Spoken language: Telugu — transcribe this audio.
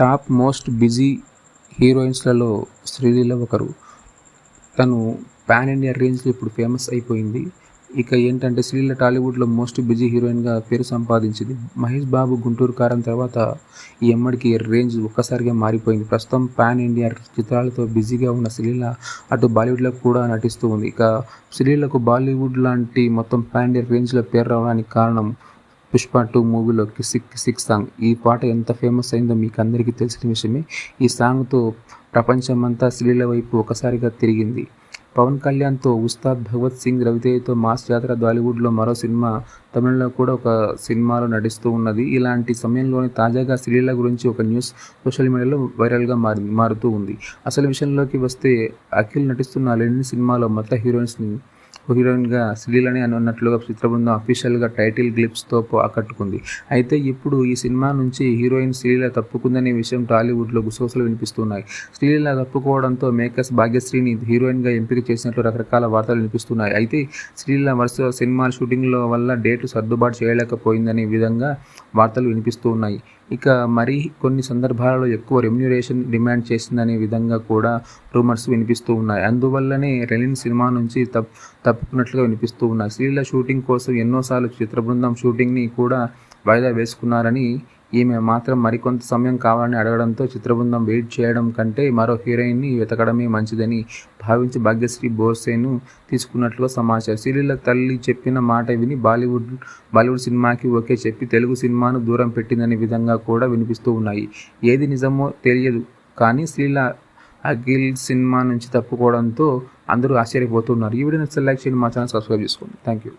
టాప్ మోస్ట్ బిజీ హీరోయిన్స్లలో శ్రీలీల ఒకరు. తను పాన్ ఇండియా రేంజ్లో ఇప్పుడు ఫేమస్ అయిపోయింది. ఇక ఏంటంటే శ్రీలీల టాలీవుడ్లో మోస్ట్ బిజీ హీరోయిన్గా పేరు సంపాదించింది మహేష్ బాబు గుంటూరు కారం తర్వాత ఈ అమ్మడికి రేంజ్ ఒక్కసారిగా మారిపోయింది. ప్రస్తుతం పాన్ ఇండియా చిత్రాలతో బిజీగా ఉన్న శ్రీలీల అటు బాలీవుడ్లో కూడా నటిస్తూ ఉంది. ఇక శ్రీలీలకు బాలీవుడ్ లాంటి మొత్తం పాన్ ఇండియా రేంజ్లో పేరు రావడానికి కారణం పుష్ప టూ మూవీలో కిసిక్ కిసిక్ సాంగ్. ఈ పాట ఎంత ఫేమస్ అయిందో మీకు అందరికీ తెలిసిన విషయమే. ఈ సాంగ్తో ప్రపంచమంతా శ్రీల వైపు ఒకసారిగా తిరిగింది. పవన్ కళ్యాణ్తో ఉస్తాద్ భగవత్ సింగ్ రవితేజతో మాస్ జాతర బాలీవుడ్లో మరో సినిమా తమిళంలో కూడా ఒక సినిమాలో నటిస్తూ ఉన్నది. ఇలాంటి సమయంలోనే తాజాగా శ్రీలీల గురించి ఒక న్యూస్ సోషల్ మీడియాలో వైరల్గా మారి మారుతూ ఉంది. అసలు విషయంలోకి వస్తే అఖిల్ నటిస్తున్న రెండు సినిమాలో మొత్తం హీరోయిన్స్ని హీరోయిన్గా శ్రీలని అని అన్నట్లుగా చిత్రబృందం అఫీషియల్గా టైటిల్ గ్లిప్స్తో ఆకట్టుకుంది. అయితే ఇప్పుడు ఈ సినిమా నుంచి హీరోయిన్ శ్రీల తప్పుకుందనే విషయం టాలీవుడ్లో గుసగుసలు వినిపిస్తున్నాయి. శ్రీలీల తప్పుకోవడంతో మేకర్స్ భాగ్యశ్రీని హీరోయిన్గా ఎంపిక చేసినట్లు రకరకాల వార్తలు వినిపిస్తున్నాయి. అయితే శ్రీలీల వరుస సినిమా షూటింగ్ల వల్ల డేట్లు సర్దుబాటు చేయలేకపోయిందనే విధంగా వార్తలు వినిపిస్తూ ఉన్నాయి ఇక మరి కొన్ని సందర్భాలలో ఎక్కువ రెమ్యునరేషన్ డిమాండ్ చేసిందనే విధంగా కూడా రూమర్స్ వినిపిస్తూ ఉన్నాయి. అందువల్లనే రెలిన్ సినిమా నుంచి తప్ తప్పుకున్నట్లుగా వినిపిస్తూ ఉన్నాయి. శ్రీల షూటింగ్ కోసం ఎన్నోసార్లు చిత్ర బృందం షూటింగ్ని కూడా వాయిదా వేసుకున్నారని ఈమె మాత్రం మరికొంత సమయం కావాలని అడగడంతో చిత్రబృందం వెయిట్ చేయడం కంటే మరో హీరోయిన్ని వెతకడమే మంచిదని భావించి భాగ్యశ్రీ బోర్సేను తీసుకున్నట్లుగా సమాచారం. శ్రీలీల తల్లి చెప్పిన మాట విని బాలీవుడ్ బాలీవుడ్ సినిమాకి ఓకే చెప్పి తెలుగు సినిమాను దూరం పెట్టిందనే విధంగా కూడా వినిపిస్తూ ఉన్నాయి. ఏది నిజమో తెలియదు కానీ శ్రీల అఖిల్ సినిమా నుంచి తప్పుకోవడంతో అందరూ ఆశ్చర్యపోతున్నారు. ఈ వీడియో సెలెక్షన్ మా ఛానల్ సబ్స్క్రైబ్ చేసుకోండి. Thank you